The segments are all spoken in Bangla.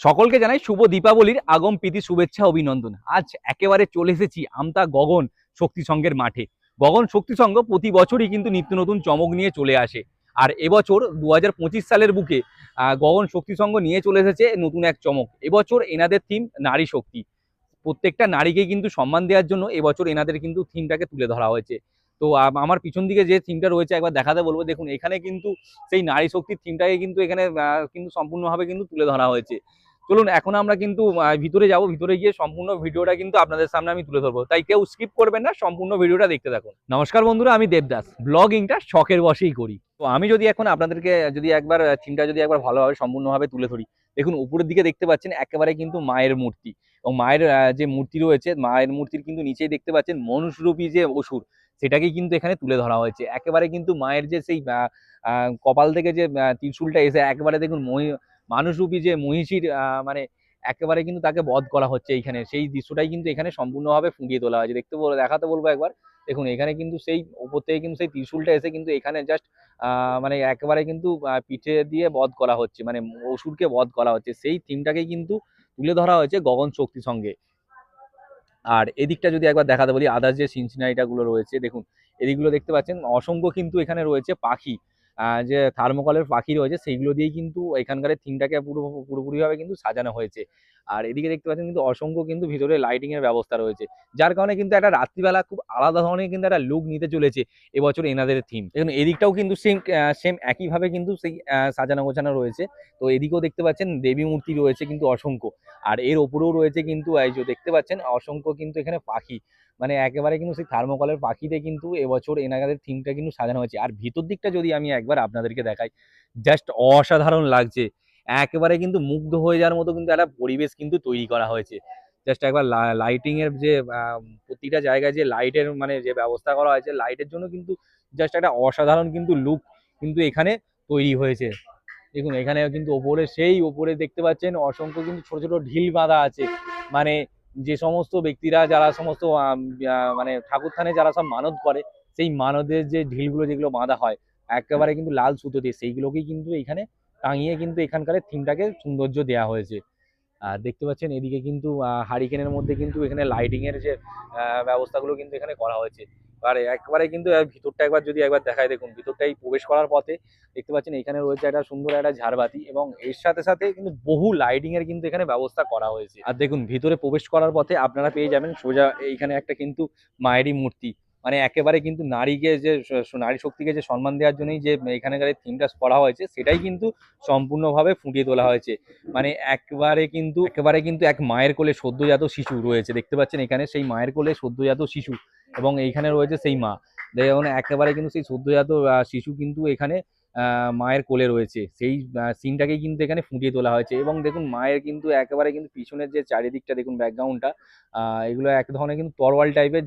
সকলকে জানাই শুভ দীপাবলির আগম প্রীতি, শুভেচ্ছা, অভিনন্দন। আজ একেবারে চলে এসেছি আমতা গগন শক্তি মাঠে। গগন শক্তি সংঘ প্রতি বছরই কিন্তু নিত্য নতুন চমক নিয়ে চলে আসে। আর এবছর দু হাজার পঁচিশ সালের বুকে গগন শক্তি নিয়ে চলে এসেছে নতুন এক চমক। এবছর এনাদের থিম নারী শক্তি। প্রত্যেকটা নারীকে কিন্তু সম্মান দেওয়ার জন্য এবছর এনাদের কিন্তু থিমটাকে তুলে ধরা হয়েছে। তো আমার পিছন দিকে যে থিমটা রয়েছে একবার দেখাতে বলব। দেখুন, এখানে কিন্তু সেই নারী শক্তির থিমটাকে কিন্তু এখানে কিন্তু সম্পূর্ণভাবে কিন্তু তুলে ধরা হয়েছে। চলুন, এখন আমরা কিন্তু ভিতরে যাব, ভিতরে গিয়ে সম্পূর্ণ ভিডিওটা কিন্তু আপনাদের সামনে আমি তুলে ধরবো। তাই কেউ স্কিপ করবেন না, সম্পূর্ণ ভিডিওটা দেখতে থাকুন। নমস্কার বন্ধুরা, আমি দেবদাস। ব্লগিংটা শখের বসেই করি। তো আমি যদি এখন আপনাদেরকে যদি একবার থিমটা যদি একবার ভালোভাবে, সম্পূর্ণভাবে তুলে ধরি, দেখুন, উপরের দিকে দেখতে পাচ্ছেন একেবারে কিন্তু মায়ের মূর্তি। এবং মায়ের যে মূর্তি রয়েছে, মায়ের মূর্তির কিন্তু নিচেই দেখতে পাচ্ছেন মনুষ্যরূপী যে অসুর, সেটাকেই কিন্তু এখানে তুলে ধরা হয়েছে। একেবারে কিন্তু মায়ের যে সেই কপাল থেকে যে ত্রিশূলটা এসে, একেবারে দেখুন মানুষরূপী যে মহিষীর মানে একেবারে কিন্তু তাকে বধ করা হচ্ছে এইখানে। সেই দৃশ্যটাই কিন্তু এখানে সম্পূর্ণভাবে ফুটিয়ে তোলা হয়েছে। দেখতে বল, দেখাতে বলব একবার। দেখুন, এখানে কিন্তু সেই, উপর থেকে কিন্তু সেই ত্রিশূলটা এসে কিন্তু এখানে জাস্ট মানে একেবারে কিন্তু পিঠে দিয়ে বধ করা হচ্ছে। মানে অসুরকে বধ করা হচ্ছে। সেই থিমটাকে কিন্তু তুলে ধরা হয়েছে গগন শক্তি সঙ্গে। আর এদিকটা যদি একবার দেখাতে বলি আদার্স যে সিনসিনারিটা গুলো রয়েছে, দেখুন, এদিকগুলো দেখতে পাচ্ছেন, অসংখ্য কিন্তু এখানে রয়েছে পাখি। যে থার্মোকলের পাখি রয়েছে সেইগুলো দিয়েই কিন্তু এখানকার থিমটাকে পুরো পুরোপুরিভাবে কিন্তু সাজানো হয়েছে। আর এদিকে দেখতে পাচ্ছেন কিন্তু অসংখ্য কিন্তু ভিতরে লাইটিং এর ব্যবস্থা রয়েছে। যার কারণে কিন্তু একটা রাত্রিবেলা খুব আলাদা ধরনের কিন্তু একটা লুক নিতে চলেছে এবছর এনাদের থিম দেখুন, এদিকটাও কিন্তু সেম সেম একইভাবে কিন্তু সেই সাজানো গোছানো রয়েছে। তো এদিকেও দেখতে পাচ্ছেন দেবী মূর্তি রয়েছে কিন্তু অসংখ্য। আর এর ওপরেও রয়েছে কিন্তু এই যে দেখতে পাচ্ছেন অসংখ্য কিন্তু এখানে পাখি। মানে একেবারে কিন্তু সেই থার্মোকলের পাখিতে কিন্তু এবছর এনাদের থিমটা কিন্তু সাজানো হয়েছে। আর ভিতর দিকটা যদি আমি একবার আপনাদেরকে দেখাই জাস্ট অসাধারণ লাগছে। একেবারে কিন্তু মুগ্ধ হয়ে যাওয়ার মতো কিন্তু একটা পরিবেশ কিন্তু তৈরি করা হয়েছে। জাস্ট একবার লাইটিং এর যে প্রতিটা জায়গায় যে লাইটের মানে যে ব্যবস্থা করা হয়েছে লাইটের জন্য কিন্তু জাস্ট একটা অসাধারণ কিন্তু লুক কিন্তু এখানে তৈরি হয়েছে। দেখুন এখানে কিন্তু ওপরে সেই ওপরে দেখতে পাচ্ছেন অসংখ্য কিন্তু ছোট ছোট ঢিল বাঁধা আছে। মানে যে সমস্ত ব্যক্তিরা যারা সমস্ত মানে ঠাকুর থানে যারা সব মানত করে, সেই মানতের যে ঢিলগুলো যেগুলো বাঁধা হয়, একেবারে কিন্তু লাল সুতো দিয়ে সেইগুলোকেই কিন্তু এখানে টাঙিয়ে কিন্তু এখানকার থিমটাকে সৌন্দর্য দেওয়া হয়েছে। আর দেখতে পাচ্ছেন, এদিকে কিন্তু হারিকেনের মধ্যে কিন্তু এখানে লাইটিং এর যে ব্যবস্থাগুলো কিন্তু এখানে করা হয়েছে। আর একবারে কিন্তু ভিতরটা একবার যদি একবার দেখায় দেখুন, ভিতরটাই প্রবেশ করার পথে দেখতে পাচ্ছেন, এখানে রয়েছে একটা সুন্দর একটা ঝাড়বাতি এবং এর সাথে সাথে কিন্তু বহু লাইটিং এর কিন্তু এখানে ব্যবস্থা করা হয়েছে। আর দেখুন, ভিতরে প্রবেশ করার পথে আপনারা পেয়ে যাবেন সোজা, এইখানে একটা কিন্তু মায়েরই মূর্তি। মানে একেবারে কিন্তু নারীকে যে নারী শক্তিকে যে সম্মান দেওয়ার জন্যই যে এখানকার থিমটা করা হয়েছে, সেটাই কিন্তু সম্পূর্ণভাবে ফুটিয়ে তোলা হয়েছে। মানে একবারে কিন্তু, একেবারে কিন্তু এক মায়ের কোলে সদ্যজাত শিশু রয়েছে। দেখতে পাচ্ছেন এখানে সেই মায়ের কোলে সদ্যজাত শিশু এবং এইখানে রয়েছে সেই মা। দেখুন, একেবারে কিন্তু সেই সদ্যজাত শিশু কিন্তু এখানে মায়ের কোলে রয়েছে। সেই সিনটাকেই কিন্তু এখানে ফুটিয়ে তোলা হয়েছে এবং দেখুন মায়ের কিন্তু একেবারে কিন্তু পিছনের যে চারিদিকটা, দেখুন ব্যাকগ্রাউন্ডটা এগুলো এক ধরনের কিন্তু তরওয়াল টাইপের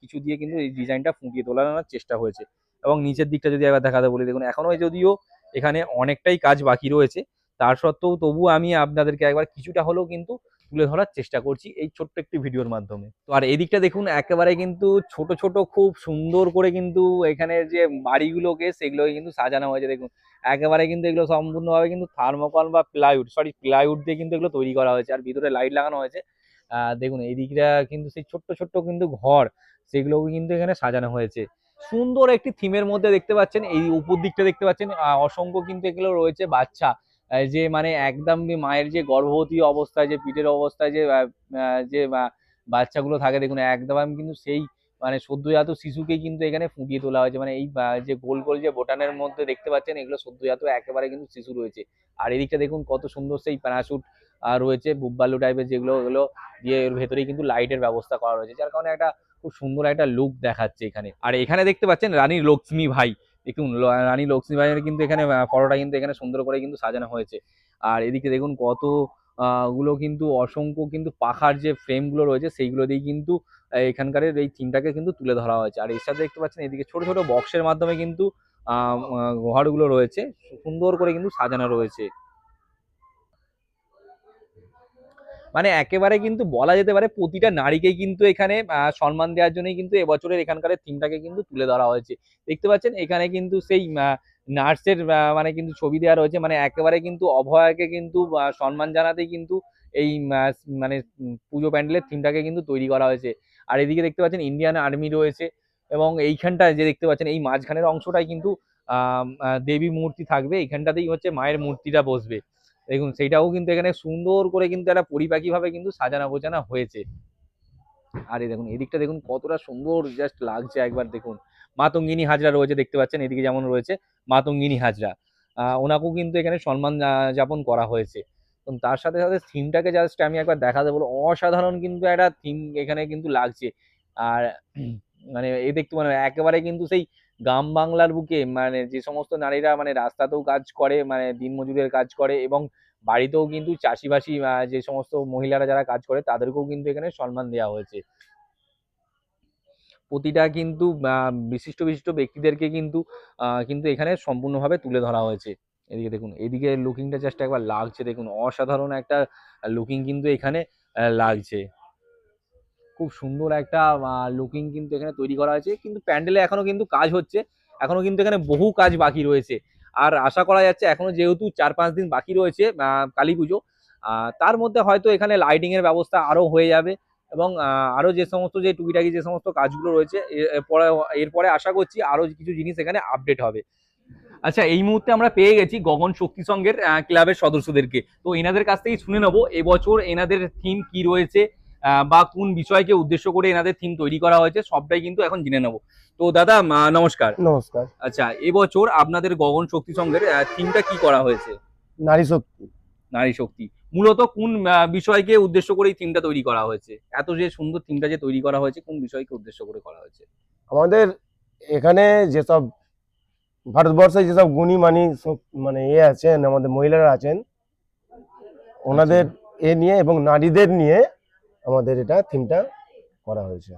কিছু দিয়ে কিন্তু এই ডিজাইনটা ফুটিয়ে তোলানোর চেষ্টা হয়েছে। এবং নিচের দিকটা যদি একবার দেখাতে বলি, দেখুন এখনও যদিও এখানে অনেকটাই কাজ বাকি রয়েছে, তার সত্ত্বেও তবু আমি আপনাদেরকে একবার কিছুটা হলেও কিন্তু তুলে ধরার চেষ্টা করছি এই ছোট্ট একটি ভিডিওর মাধ্যমে। তো আর এদিকটা দেখুন, একেবারে কিন্তু ছোট ছোট, খুব সুন্দর করে কিন্তু এখানে যে বাড়িগুলোকে সেগুলোকে কিন্তু সাজানো হয়েছে। দেখুন, একেবারে কিন্তু এগুলো সম্পূর্ণভাবে কিন্তু থার্মোকল বা প্লাইউড সরি প্লাইউড দিয়ে কিন্তু এগুলো তৈরি করা হয়েছে। আর ভিতরে লাইট লাগানো হয়েছে। দেখুন এই দিকটা কিন্তু সেই ছোট্ট ছোট্ট কিন্তু ঘর, সেগুলোকে কিন্তু এখানে সাজানো হয়েছে। সুন্দর একটি থিমের মধ্যে দেখতে পাচ্ছেন, এই উপর দিকটা দেখতে পাচ্ছেন অসংখ্য কিন্তু এগুলো রয়েছে বাচ্চা। যে মানে একদম মায়ের যে গর্ভবতী অবস্থায়, যে পিঠের অবস্থায় যে যে বাচ্চাগুলো থাকে, দেখুন একদম কিন্তু সেই মানে সদ্যজাত শিশুকেই কিন্তু এখানে ফুটিয়ে তোলা হয়েছে। মানে এই যে গোল গোল যে বোটানের মধ্যে দেখতে পাচ্ছেন, এগুলো সদ্যজাত একেবারে কিন্তু শিশু রয়েছে। আর এদিকটা দেখুন কত সুন্দর সেই প্যারাশুট রয়েছে বুব্বালু টাইপের যেগুলো, ওগুলো দিয়ে এর ভেতরেই কিন্তু লাইটের ব্যবস্থা করা রয়েছে, যার কারণে একটা খুব সুন্দর একটা লুক দেখাচ্ছে এখানে। আর এখানে দেখতে পাচ্ছেন রানী লক্ষ্মী ভাই। দেখুন রানী লক্ষ্মী ভাইয়ের কিন্তু এখানে ফটোটা কিন্তু এখানে সুন্দর করে কিন্তু সাজানো হয়েছে। আর এদিকে দেখুন কতগুলো কিন্তু অসংখ্য কিন্তু পাখার যে ফ্রেমগুলো রয়েছে, সেইগুলো দিয়ে কিন্তু এখানকার এই থিমটাকে কিন্তু তুলে ধরা হয়েছে। আর এর সাথে দেখতে পাচ্ছেন এদিকে ছোট ছোট বক্সের মাধ্যমে কিন্তু ঘরগুলো রয়েছে। সুন্দর করে কিন্তু সাজানো রয়েছে। মানে একেবারে কিন্তু বলা যেতে পারে প্রতিটা নারীকে কিন্তু এখানে সম্মান দেওয়ার জন্যই কিন্তু এবছরের এখানকার থিমটাকে কিন্তু তুলে ধরা হয়েছে। দেখতে পাচ্ছেন, এখানে কিন্তু সেই নার্সের মানে কিন্তু ছবি দেওয়া রয়েছে। মানে একেবারে কিন্তু অভয়াকে কিন্তু সম্মান জানাতেই কিন্তু এই মানে পুজো প্যান্ডেলের থিমটাকে কিন্তু তৈরি করা হয়েছে। আর এদিকে দেখতে পাচ্ছেন ইন্ডিয়ান আর্মি রয়েছে এবং এইখানটায় যে দেখতে পাচ্ছেন, এই মাঝখানের অংশটাই কিন্তু দেবী মূর্তি থাকবে। এইখানটাতেই হচ্ছে মায়ের মূর্তিটা বসবে। দেখুন, সেইটাও কিন্তু এখানে সুন্দর করে কিন্তু একটা পরিপাকি ভাবে কিন্তু সাজানো গোছানো হয়েছে। আর দেখুন, এদিকটা দেখুন, কতটা সুন্দর জাস্ট লাগছে একবার দেখুন। মাতঙ্গিনী হাজরা রয়েছে, দেখতে পাচ্ছেন, এদিকে যেমন রয়েছে, মাতঙ্গিনী হাজরা। ওনাকেও কিন্তু এখানে সম্মান যাপন করা হয়েছে। এবং তার সাথে সাথে থিমটাকে জাস্ট আমি একবার দেখাতে বলব, অসাধারণ কিন্তু একটা থিম এখানে কিন্তু লাগছে। আর মানে এ দেখতে মানে একেবারে কিন্তু সেই গ্রাম বাংলার বুকে মানে যে সমস্ত নারীরা মানে রাস্তাতেও কাজ করে মানে দিনমজুরের কাজ করে এবং বাড়িতেও কিন্তু চাষিবাসী যে সমস্ত মহিলারা যারা কাজ করে তাদেরকেও কিন্তু এখানে সম্মান দেওয়া হয়েছে। প্রতিটা কিন্তু বিশিষ্ট বিশিষ্ট ব্যক্তিদেরকে কিন্তু কিন্তু এখানে সম্পূর্ণভাবে তুলে ধরা হয়েছে। এদিকে দেখুন, এদিকে লুকিংটা জাস্ট একবার লাগছে। দেখুন, অসাধারণ একটা লুকিং কিন্তু এখানে লাগছে। খুব সুন্দর একটা লুকিং কিন্তু এখানে তৈরি করা হয়েছে। কিন্তু প্যান্ডেলে এখনও কিন্তু কাজ হচ্ছে। এখনও কিন্তু এখানে বহু কাজ বাকি রয়েছে। আর আশা করা যাচ্ছে এখনও যেহেতু চার পাঁচ দিন বাকি রয়েছে কালী পুজো তার মধ্যে হয়তো এখানে লাইটিং এর ব্যবস্থা আরও হয়ে যাবে এবং আরও যে সমস্ত যে টুকিটাকি যে সমস্ত কাজগুলো রয়েছে এরপরে এরপরে আশা করছি আরও কিছু জিনিস এখানে আপডেট হবে। আচ্ছা এই মুহূর্তে আমরা পেয়ে গেছি গগন শক্তি সংঘের ক্লাবের সদস্যদেরকে। তো এনাদের কাছ থেকেই শুনে নেব, এবছর এনাদের থিম কি রয়েছে বা কোন বিষয়কে উদ্দেশ্য করে এনাদের থিম তৈরি করা হয়েছে সবটাই কিন্তু এখন জেনে নেব। তো দাদা নমস্কার। নমস্কার। আচ্ছা এবছর আপনাদের গগন শক্তি সংঘের থিমটা কি করা হয়েছে? নারী শক্তি। নারী শক্তি। মূলত কোন বিষয়কে উদ্দেশ্য করে এই থিমটা তৈরি করা হয়েছে? এত যে সুন্দর থিমটা যে তৈরি করা হয়েছে কোন বিষয়কে উদ্দেশ্য করে করা হয়েছে? আমাদের এখানে যেসব ভারতবর্ষে যেসব গুণী মানি সব মানে এ আছেন আমাদের মহিলারা আছেন ওনাদের এ নিয়ে এবং নারীদের নিয়ে আমাদের এটা থিমটা করা হয়েছে।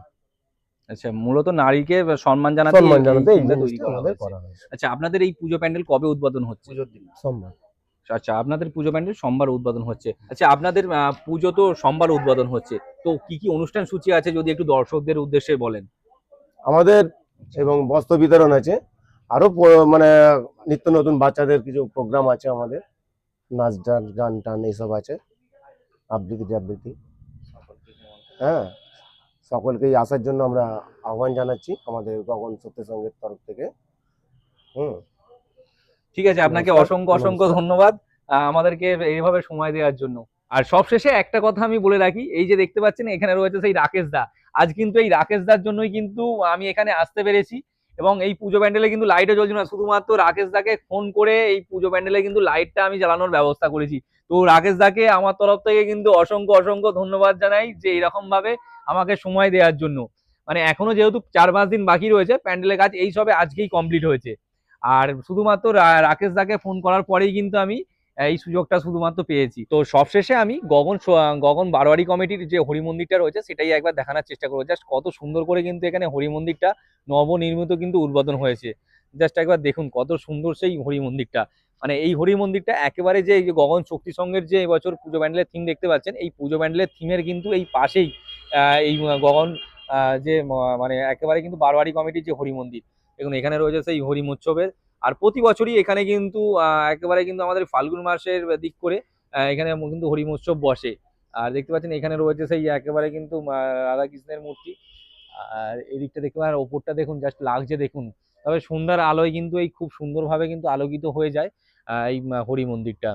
আচ্ছা মূলত নারীকে সম্মান জানাতে সম্মান জানাতে এই জিনিসটা করা আমাদের করা হয়েছে। আচ্ছা আপনাদের এই পুজো প্যান্ডেল কবে উদ্বোধন হচ্ছে? সম্মান আচ্ছা আপনাদের পুজো প্যান্ডেল সোমবার উদ্বোধন হচ্ছে। আচ্ছা আপনাদের পুজো তো সোমবার উদ্বোধন হচ্ছে। তো কি কি অনুষ্ঠান সূচি আছে যদি একটু দর্শকদের উদ্দেশ্যে বলেন? আমাদের এবং বস্ত্র বিতরণ আছে। আরও মানে নিত্য নতুন বাচ্চাদের কিছু প্রোগ্রাম আছে আমাদের। নাচ ডান্স গান টান এইসব আছে। আবৃত্তি আবৃত্তি হ্যাঁ সকলকেই আসার জন্য আমরা আহ্বান জানাচ্ছি আমাদের গগন সত্য সঙ্গের তরফ থেকে। হুম। ঠিক আছে আপনাকে অসংখ্য অসংখ্য ধন্যবাদ আমাদেরকে এইভাবে সময় দেওয়ার জন্য। আর সবশেষে একটা কথা আমি বলে রাখি এই যে দেখতে পাচ্ছেন এখানে রয়েছে সেই রাকেশ দা। আজ কিন্তু এই রাকেশ দার জন্যই কিন্তু আমি এখানে আসতে পেরেছি এবং এই পুজো প্যান্ডেলে কিন্তু লাইটও জ্বলছিল না। শুধুমাত্র রাকেশ দাকে ফোন করে এই পুজো প্যান্ডেলে কিন্তু লাইটটা আমি জ্বালানোর ব্যবস্থা করেছি। তো রাকেশ দাকে আমার তরফ থেকে কিন্তু অসংখ্য অসংখ্য ধন্যবাদ জানাই যে এরকম ভাবে আমাকে সময় দেওয়ার জন্য। মানে এখনও যেহেতু চার পাঁচ দিন বাকি রয়েছে, প্যান্ডেলের কাজ এই সবে আজকেই কমপ্লিট হয়েছে। আর শুধুমাত্র রাকেশ দাকে ফোন করার পরেই কিন্তু আমি এই সুযোগটা শুধুমাত্র পেয়েছি। তো সবশেষে আমি গগন গগন বারোয়ারি কমিটির যে হরি মন্দিরটা রয়েছে, সেটাই একবার দেখানোর চেষ্টা করব। জাস্ট কত সুন্দর করে কিন্তু এখানে হরি মন্দিরটা নবনির্মিত কিন্তু উদ্বোধন হয়েছে। জাস্ট একবার দেখুন কত সুন্দর সেই হরি মন্দিরটা মানে এই হরি মন্দিরটা একেবারে যে এই যে গগন শক্তি সঙ্গের যে এবছর পুজো প্যান্ডেলের থিম দেখতে পাচ্ছেন, এই পুজো প্যান্ডেলের থিমের কিন্তু এই পাশেই এই গগন যে মানে একেবারে কিন্তু বারোয়ারি কমিটির যে হরি মন্দির। দেখুন, এখানে রয়েছে সেই হরি উৎসবের। আর প্রতি বছরই এখানে কিন্তু একেবারে কিন্তু আমাদের ফাল্গুন মাসের দিক করে এখানে কিন্তু হরি মহোৎসব বসে। আর দেখতে পাচ্ছেন, এখানে রয়েছে সেই একেবারে কিন্তু রাধাকৃষ্ণের মূর্তি। আর এদিকটা দেখতে আর ওপরটা দেখুন জাস্ট লাগছে দেখুন। তবে সন্ধ্যার আলোয় কিন্তু এই খুব সুন্দরভাবে কিন্তু আলোকিত হয়ে যায়। এই হরি মন্দিরটা